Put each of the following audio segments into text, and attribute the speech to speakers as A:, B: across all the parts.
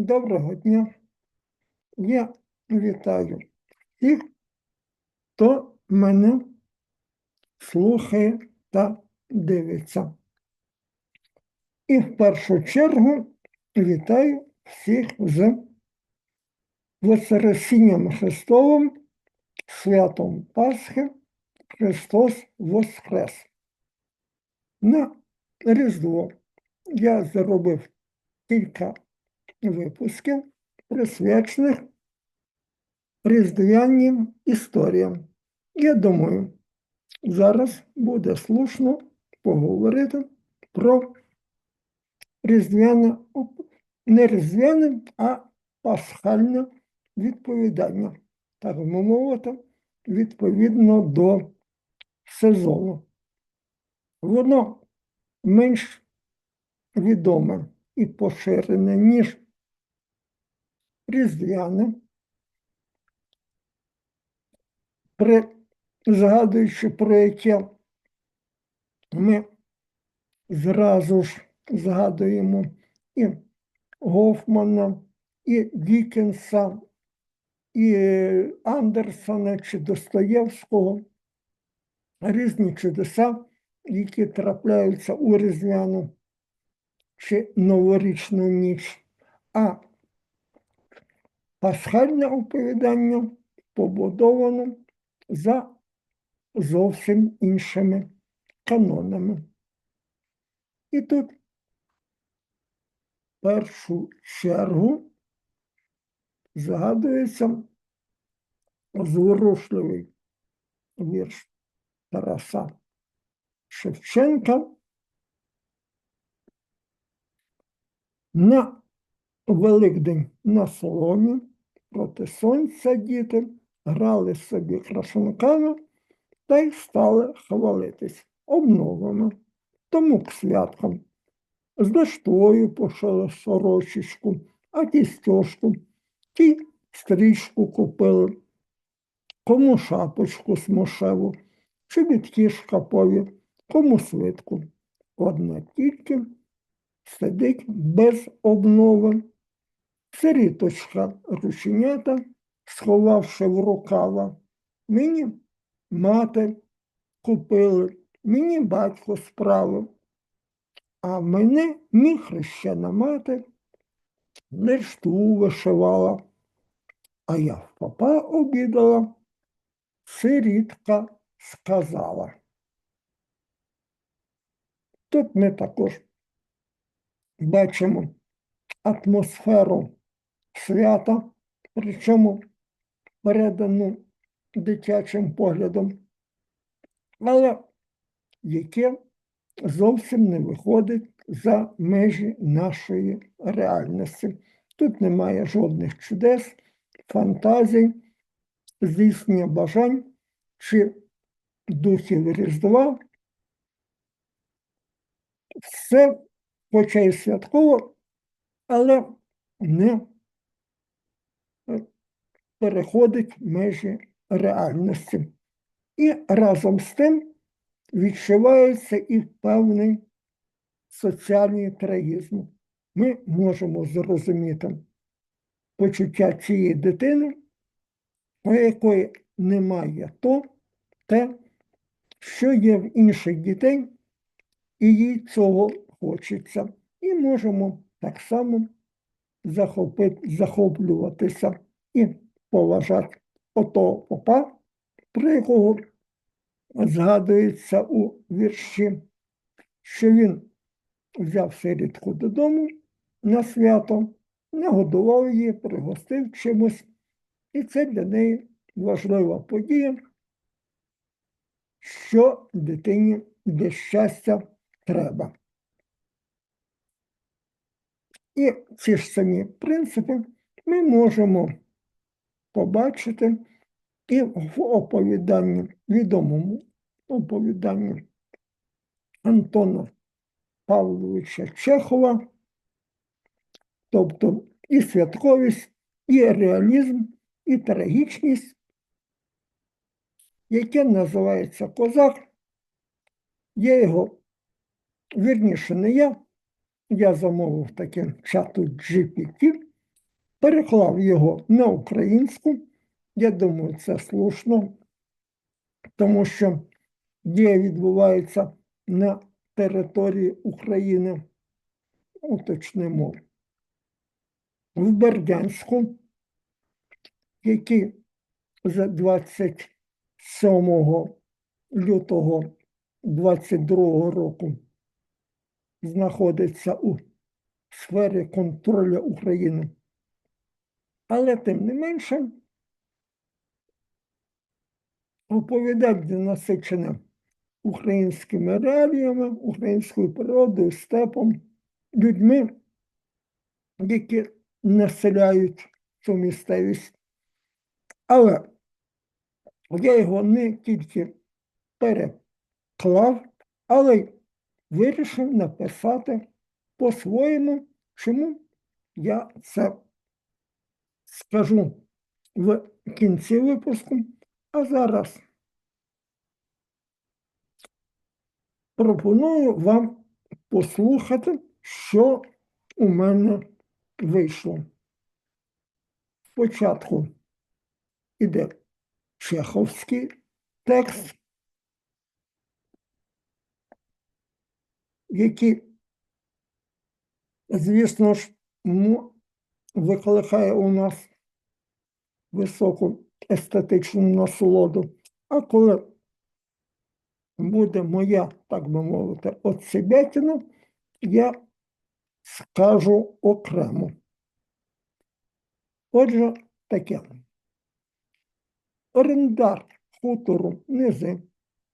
A: Доброго дня. Я вітаю всіх, хто мене слухає та дивиться. І в першу чергу вітаю всіх з Воскресінням Христовим, святом Пасхи, Христос Воскрес. На Різдво я зробив кілька випусків, присвячених різдвяним історіям. Я думаю, зараз буде слушно поговорити про різдвяне, не різдвяне, а пасхальне відповідання, так би мовити, відповідно до сезону. Воно менш відоме і поширене, ніж різдвяне. При, згадуючи про яке ми зразу ж згадуємо і Гофмана, і Дікенса, і Андерсона чи Достоєвського, різні чудеса, які трапляються у різдвяну чи новорічну ніч, а пасхальне оповідання побудовано за зовсім іншими канонами. І тут в першу чергу згадується зворушливий вірш Тараса Шевченка на Великдень на соломі проти сонця діти грали собі крашенками та й стали хвалитись обновами. Тому к святкам з дощою пошили сорочечку, а ті стежку, ті стрічку купили, кому шапочку смошеву, чобітки шкапові, кому свитку. Одна тільки сидить без обнови. Сиріточка рученята, сховавши в рукава. Мені мати купили, мені батько справив, а мене мій хрещена мати лишту вишивала, а я в папа обідала, сирітка сказала. Тут ми також бачимо атмосферу свята, причому передану дитячим поглядом, але яке зовсім не виходить за межі нашої реальності. Тут немає жодних чудес, фантазій, здійснення бажань чи духів Різдва. Все, хоча й святково, але не переходить межі реальності. І разом з тим відчувається і певний соціальний трагізм. Ми можемо зрозуміти почуття цієї дитини, у якої немає то, те, що є в інших дітей, і їй цього хочеться. І можемо так само захоплюватися і поважати отого попа, якого згадується у вірші, що він взяв сирітку додому на свято, нагодував її, пригостив чимось, і це для неї важлива подія, що дитині для щастя треба. І ці ж самі принципи ми можемо побачити і в оповіданні, відомому оповіданні Антона Павловича Чехова, тобто і святковість, і реалізм, і трагічність, яке називається Козак. Я його, вірніше, не я, я замовив таке чату GPT, переклав його на українську. Я думаю, це слушно, тому що дія відбувається на території України. Уточнимо. В Бердянську, який за 27 лютого 22 року знаходиться у сфері контролю України. Але тим не менше, оповідання насичене українськими реаліями, українською природою, степом, людьми, які населяють цю місцевість. Але я його не тільки переклав, але й вирішив написати по-своєму, чому я це скажу в кінці випуску, а зараз пропоную вам послухати, що у мене вийшло. Спочатку іде чеховський текст, який, звісно ж, викликає у нас високу естетичну насолоду. А коли буде моя, так би мовити, отсебятина, я скажу окремо. Отже, таке. Орендар хутору Низи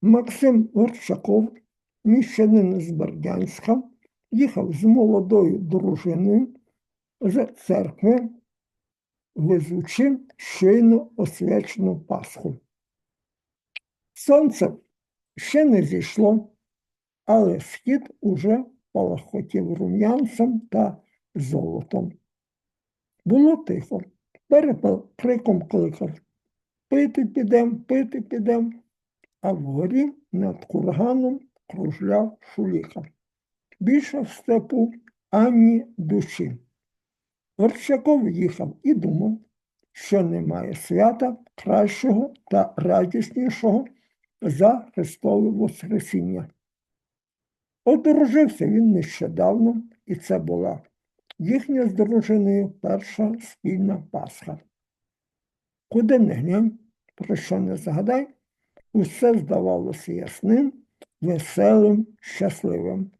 A: Максим Горчаков, міщанин з Бердянська, їхав з молодою дружиною з церкви, везучи щойно освячену Пасху. Сонце ще не зійшло, але схід уже палахотів рум'янцем та золотом. Було тихо. Перепел криком кликав Пити підем, пити підем, а вгорі над курганом кружляв шуліка. Більше в степу ані душі. Горчаков їхав і думав, що немає свята кращого та радіснішого за Христове Воскресіння. Одружився він нещодавно, і це була їхня з дружиною перша спільна Пасха. Куди не глянь, про що не згадай, усе здавалося ясним, веселим, щасливим.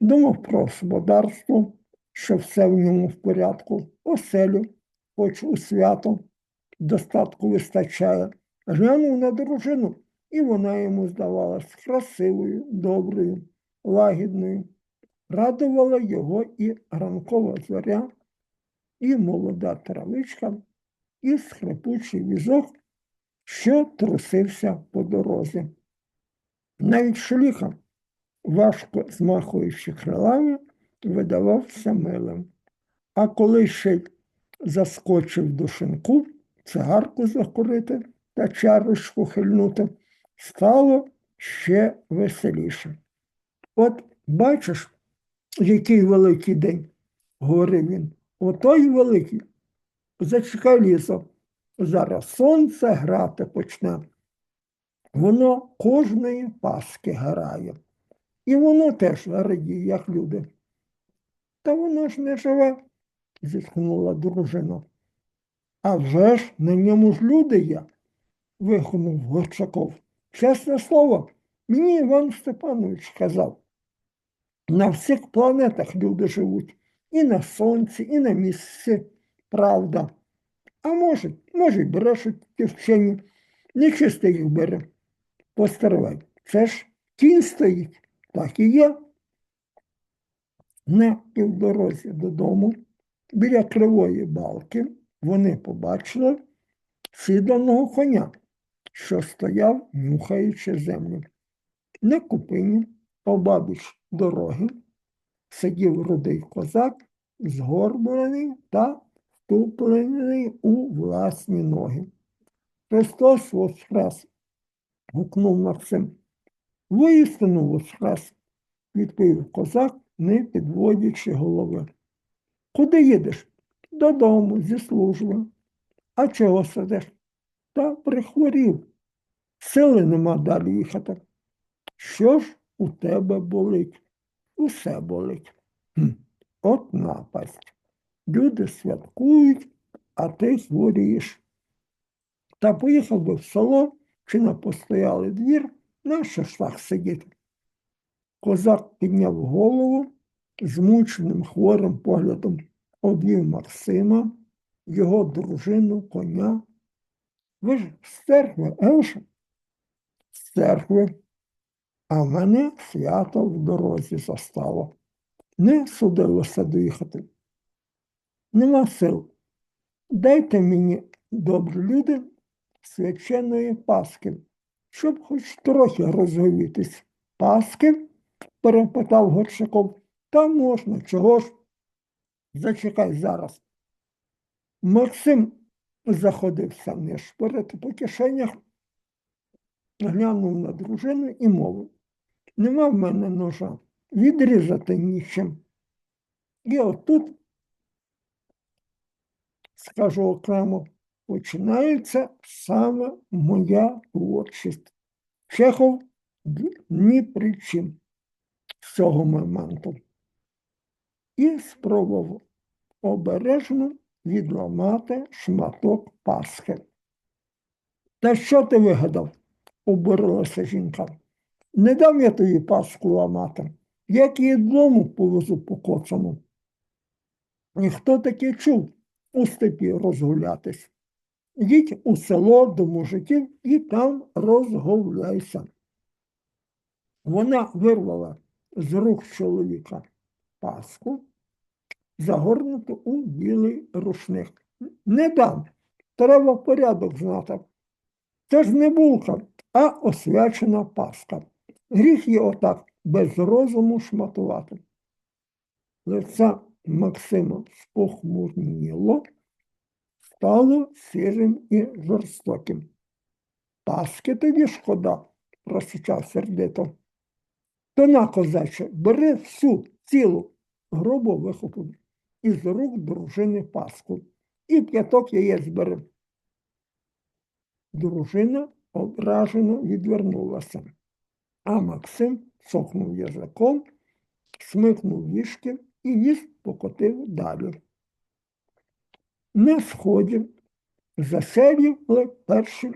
A: Думав про господарство, що все в ньому в порядку, оселю, хоч у свято, достатку вистачає. Глянув на дружину, і вона йому здавалась красивою, доброю, лагідною. Радувала його і ранкова зоря, і молода травичка, і скрипучий візок, що трусився по дорозі. Навіть шоліха, важко змахуючи крилами, видавався милим. А коли ще заскочив до шинку, цигарку закурити та чарочку хильнути, стало ще веселіше. От бачиш, який великий день, говорив він. Отой великий. Зачекай лісо. Зараз сонце грати почне. Воно кожної паски грає. І воно теж радіє, як люди. Та воно ж не живе, зітхнула дружина. А вже ж на ньому ж люди є, вигукнув Горчаков. Чесне слово, мені Іван Степанович казав. На всіх планетах люди живуть. І на сонці, і на місці. Правда. А може, може, й брешуть ті вчені. Нечисто їх бере. Постривай. Це ж кінь стоїть. Так і є. На півдорозі додому, біля кривої балки, вони побачили сіданого коня, що стояв, нюхаючи землю. На купині, обабіч дороги, сидів рудий козак, згорблений та втуплений у власні ноги. Христос воскрес, гукнув Максим. Воістину воскрес, відповів козак, не підводячи голови. Куди їдеш? Додому зі служби. А чого сидиш? Та прихворів. Сили нема далі їхати. Що ж у тебе болить? Усе болить. Хм. От напасть. Люди святкують, а ти хворієш. Та поїхав би в село чи на постоялий двір, на шашлах сидіти. Козак підняв голову, змученим хворим поглядом одвів Максима, його дружину, коня. Ви ж з церкви, еж? З церкви. А мене свято в дорозі застало. Не судилося доїхати. Нема сил. Дайте мені, добрі люди, свяченої паски, щоб хоч трохи розговітись. Паски? Перепитав Горшаков. Та можна, чого ж? Зачекай зараз. Максим заходився нишпорити по кишенях, глянув на дружину і мовив. Нема в мене ножа, відрізати нічим. І отут, скажу окремо, починається саме моя творчість. Чехов ні при чим з цього моменту. І спробував обережно відламати шматок Пасхи. Та що ти вигадав? обурилася жінка. Не дам я тобі Пасху ламати, як її дому повезу по коцану. І хто таки чув у степі розгулятись? Їдь у село до мужиків і там розгуляйся. Вона вирвала з рук чоловіка паску, загорнуту у білий рушник. Не дам, треба порядок знати. Це ж не булка, а освячена паска. Гріх її отак без розуму шматувати. Лице Максима спохмурніло, стало сірим і жорстоким. Паски тобі шкода, просичав сердито. То на, козаче, бери всю цілу грубо вихопив із рук дружини паску і п'яток яєць бери. Дружина ображено відвернулася, а Максим цокнув язиком, смикнув вішки і віз покотив далі. На сході засяяли перші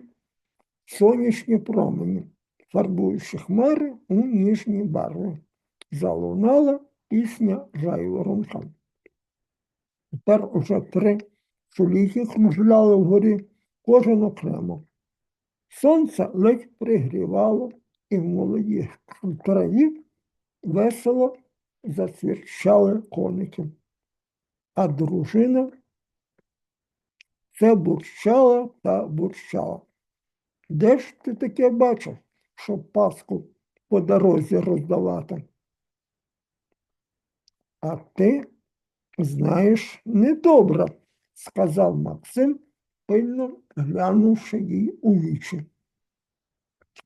A: сонячні промені, фарбуючи хмари у ніжні барви. Залунала пісня жайворонка. Тепер уже три чоловіки кружляли вгорі, кожен окремо. Сонце ледь пригрівало, і в молодій траві весело зацвірчали коники. А дружина це бурчала та бурчала. Де ж ти таке бачив, щоб паску по дорозі роздавати? А ти знаєш недобре, сказав Максим, пильно глянувши їй у вічі.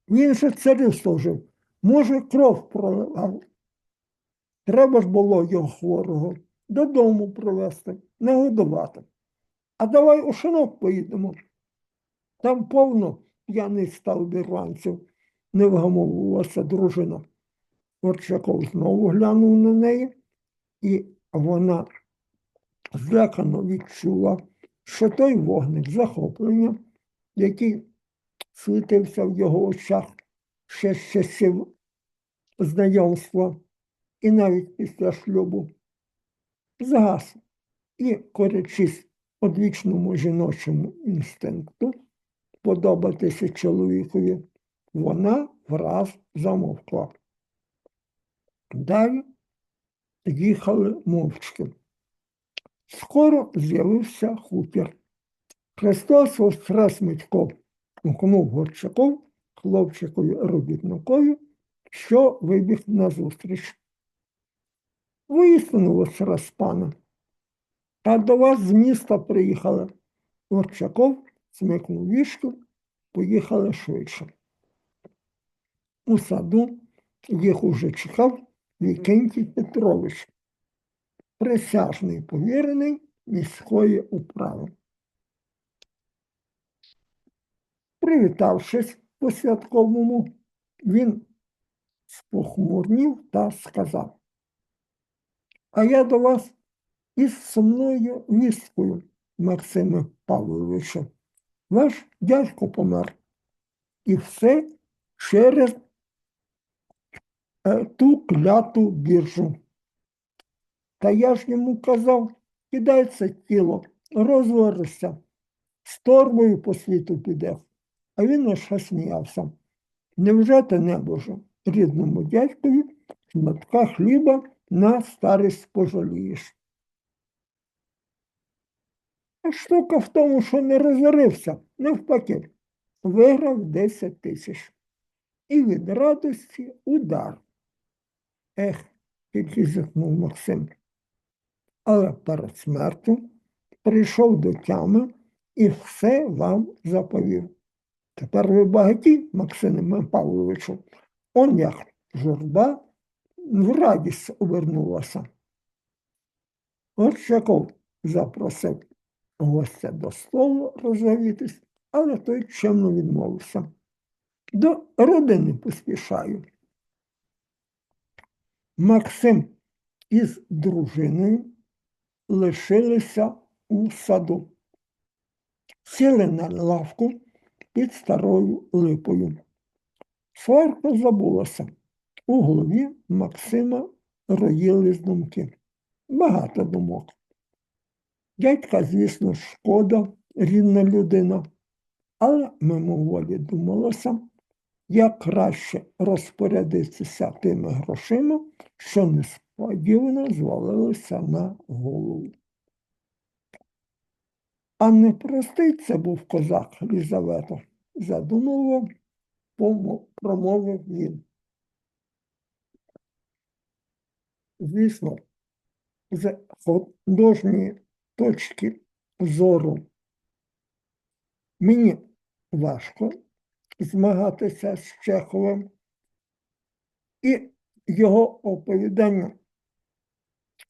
A: Він же царю служив, може, кров проливав. Треба ж було його хворого додому привезти, нагодувати. А давай у шинок поїдемо. Там повно п'яний став ірландців, не вгамовувалася дружина. Горчаков знову глянув на неї, і вона злякано відчула, що той вогник захоплення, який світився в його очах ще з часів знайомства і навіть після шлюбу, згас і, корячись одвічному жіночому інстинкту, подобатися чоловікові, вона враз замовкла. Далі їхали мовчки. Скоро з'явився хутір. Христос воскрес Митько гукнув Горчаков хлопчикові робітникові, що вибіг назустріч. Воістину воскрес пане. А до вас з міста приїхали. Горчаков смикнув вішку, поїхали швидше. У саду їх уже чекав Вікентій Петрович, присяжний повірений міської управи. Привітавшись по святковому, він спохмурнів та сказав, а я до вас із сумною вісткою, Максиме Павловичу. Ваш дядько помер. І все через ту кляту біржу. Та я ж йому казав, кидай тіло, розворишся, з торбою по світу піде. А він лише сміявся. Невже ти небоже, рідному дядькові шматка хліба на старість пожалієш? А штука в тому, що не розорився, навпаки, виграв 10 тисяч. І від радості удар. Ех, тільки зітхнув Максим. Але перед смертю прийшов до тями і все вам заповів. Тепер ви багаті, Максиме Павловичу, он як журба в радість обернулася. Орчаков запросив гостя до столу розговітись, але той чемно відмовився. До родини поспішаю. Максим із дружиною лишилися у саду. Сіли на лавку під старою липою. Сварка забулася. У голові Максима роїлись думки. Багато думок. Дядька, звісно, шкода, рідна людина, але мимоволі думалося, як краще розпорядитися тими грошима, що несподівано звалилися на голову. А не простий це був козак Лізавета, задумливо промовив він. Звісно, з художньої точки зору мені важко змагатися з Чеховим, і його оповідання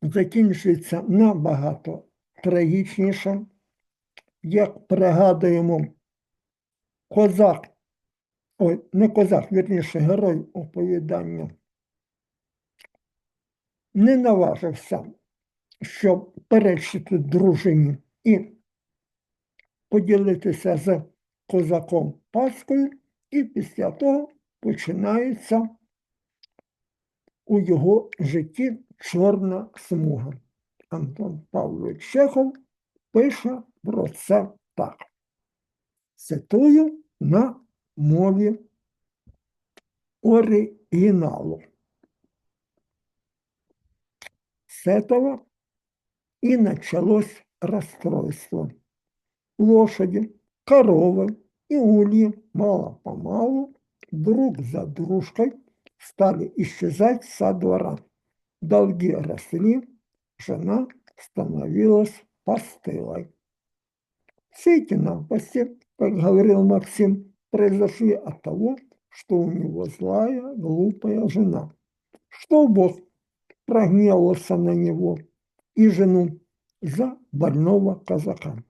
A: закінчується набагато трагічніше, як пригадуємо козак, ой, не козак, вірніше, герой оповідання, не наважився щоб перечити дружині і поділитися з козаком Паскою, і після того починається у його житті чорна смуга. Антон Павлович Чехов пише про це так. Цитую на мові оригіналу. С этого и началось расстройство. Лошади, коровы и ульи мало-помалу друг за дружкой стали исчезать со двора. Долги росли, жена становилась постылой. Все эти напасти, как говорил Максим, произошли от того, что у него злая, глупая жена. Что Бог прогневался на него и жену за больного казака.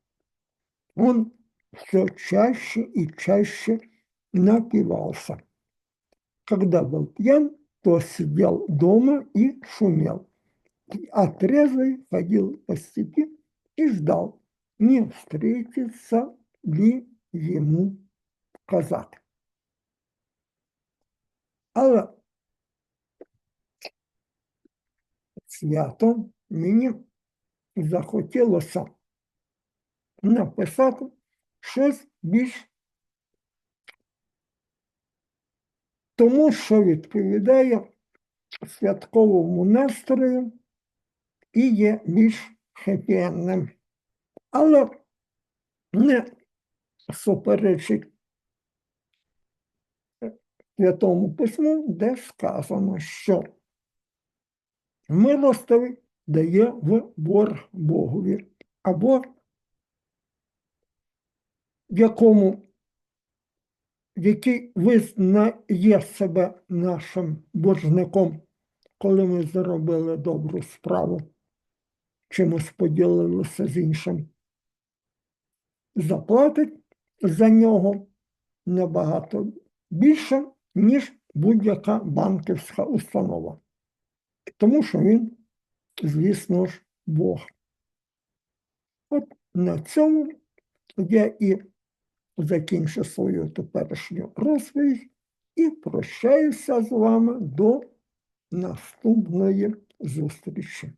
A: Он все чаще и чаще напивался. Когда был пьян, то сидел дома и шумел. А ходил по степи и ждал, не встретится ли ему казак. Але свято мені захотілося написати щось більш тому, що відповідає святковому настрою і є більш хеппі-ендним. Але не суперечить святому письму, де сказано, що милостивий дає в борг Богові, або якому, який визнає себе нашим боржником, коли ми зробили добру справу. чимось поділилися з іншим, заплатить за нього набагато більше, ніж будь-яка банківська установа. Тому що він, звісно ж, Бог. От на цьому я і закінчу свою теперішню розповідь і прощаюся з вами до наступної зустрічі.